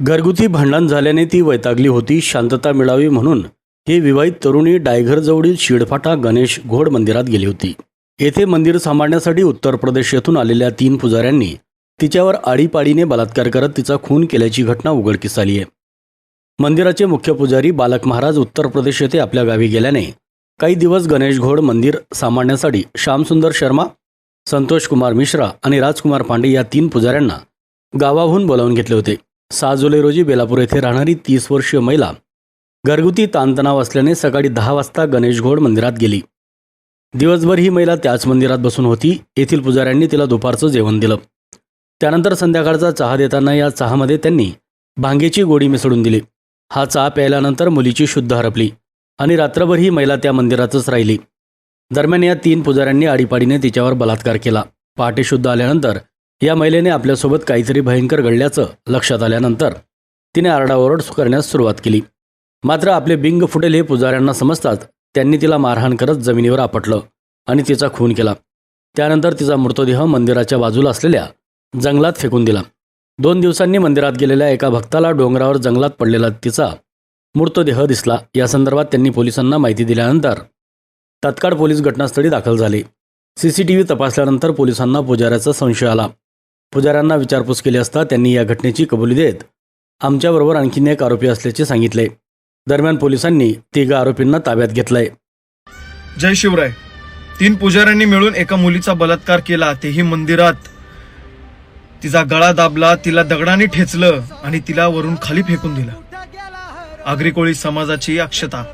घरगुती भांडण झाल्याने ती वैतागली होती शांतता मिळावी म्हणून. ही विवाहित तरुणी डायघरजवळील शिडफाटा गणेश घोड मंदिरात गेली होती. येथे मंदिर सांभाळण्यासाठी उत्तर प्रदेश येथून आलेल्या तीन पुजाऱ्यांनी तिच्यावर आळीपाळीने बलात्कार करत तिचा खून केल्याची घटना उघडकीस आली आहे. मंदिराचे मुख्य पुजारी बालक महाराज उत्तर प्रदेश येथे आपल्या गावी गेल्याने काही दिवस गणेश घोड मंदिर सांभाळण्यासाठी श्यामसुंदर शर्मा संतोष कुमार मिश्रा आणि राजकुमार पांडे या तीन पुजाऱ्यांना गावाहून बोलावून घेतले होते. सहा जुलै रोजी बेलापूर येथे राहणारी तीस वर्षीय महिला घरगुती ताणतणाव असल्याने सकाळी दहा वाजता गणेश घोड मंदिरात गेली. दिवसभर ही महिला त्याच मंदिरात बसून होती. येथील पुजाऱ्यांनी तिला दुपारचं जेवण दिलं. त्यानंतर संध्याकाळचा चहा देताना या चहामध्ये त्यांनी भांगेची गोडी मिसळून दिली. हा चहा प्यायल्यानंतर मुलीची शुद्ध हरपली आणि रात्रभर ही महिला त्या मंदिरातच राहिली. दरम्यान या तीन पुजाऱ्यांनी आडीपाडीने तिच्यावर बलात्कार केला. पहाटे शुद्ध आल्यानंतर या महिलेने आपल्यासोबत काहीतरी भयंकर घडल्याचं लक्षात आल्यानंतर तिने आरडाओरड करण्यास सुरुवात केली. मात्र आपले बिंग फुटेल हे पुजाऱ्यांना समजताच त्यांनी तिला मारहाण करत जमिनीवर आपटलं आणि तिचा खून केला. त्यानंतर तिचा मृतदेह मंदिराच्या बाजूला असलेल्या जंगलात फेकून दिला. दोन दिवसांनी मंदिरात गेलेल्या एका भक्ताला डोंगरावर जंगलात पडलेला तिचा मृतदेह दिसला. या संदर्भात त्यांनी पोलिसांना माहिती दिल्यानंतर तत्काळ पोलीस घटनास्थळी दाखल झाले. सी सी टी व्ही तपासल्यानंतर पोलिसांना पुजाऱ्याचा संशय आला. पुजाऱ्यांना विचारपूस केली असता त्यांनी या घटनेची कबुली देत आमच्याबरोबर आणखीन एक आरोपी असल्याचे सांगितले. दरम्यान पोलिसांनी तिघा आरोपींना ताब्यात घेतलंय. जय शिवराय. तीन पुजाऱ्यांनी मिळून एका मुलीचा बलात्कार केला. तेही मंदिरात. तिचा गळा दाबला तिला दगडाने ठेचलं आणि तिला वरून खाली फेकून दिलं. आगरी कोळी समाजाची अक्षता.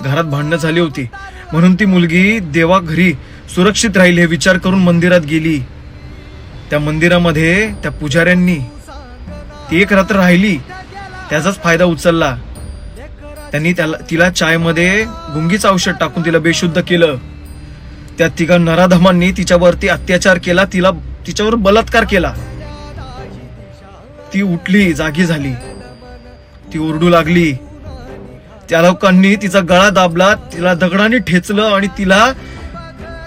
घरात भांडणं झाली होती. म्हणून ती मुलगी देवा घरी सुरक्षित राहील हे विचार करून मंदिरात गेली. त्या मंदिरामध्ये त्या पुजाऱ्यांनी ती एक रात्र राहिली त्याचाच फायदा उचलला. त्यांनी त्याला तिला चायमध्ये गुंगीचं औषध टाकून तिला बेशुद्ध केलं. त्या तिघा नराधमांनी तिच्यावरती अत्याचार केला तिला तिच्यावर बलात्कार केला. ती उठली जागी झाली. ती ओरडू लागली. त्या लोकांनी तिचा गळा दाबला तिला दगडाने ठेचलं आणि तिला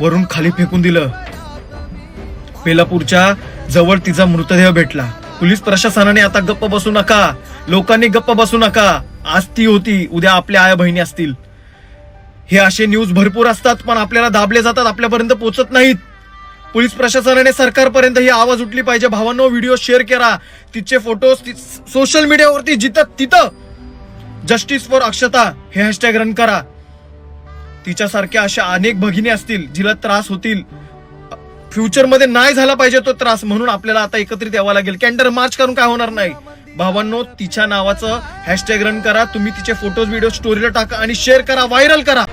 वरून खाली फेकून दिलं. बेलापूरच्या जवळ तिचा मृतदेह भेटला. पोलीस प्रशासनाने आता गप्प बसू नका. लोकांनी गप्प बसू नका. आज ती होती उद्या आपल्या आया बहिणी असतील. हे असे न्यूज भरपूर असतात पण आपल्याला दाबले जातात आपल्यापर्यंत पोहोचत नाहीत. पोलीस प्रशासनाने सरकारपर्यंत ही आवाज उठली पाहिजे. भावांनो व्हिडिओ शेअर करा. तिचे फोटोज सोशल मीडियावरती जिथं तिथं. जस्टिस फॉर अक्षता हे हॅशटॅग रन करा. तिच्यासारख्या अशा अनेक भगिनी असतील जिला त्रास होतील. फ्युचरमध्ये नाही झाला पाहिजे तो त्रास म्हणून आपल्याला आता एकत्रित यावं लागेल. कॅन्डर मार्च करून काय होणार नाही. भावांनो तिच्या नावाचं हॅशटॅग रन करा. तुम्ही तिचे फोटोज व्हिडिओ स्टोरीला टाका आणि शेअर करा व्हायरल करा.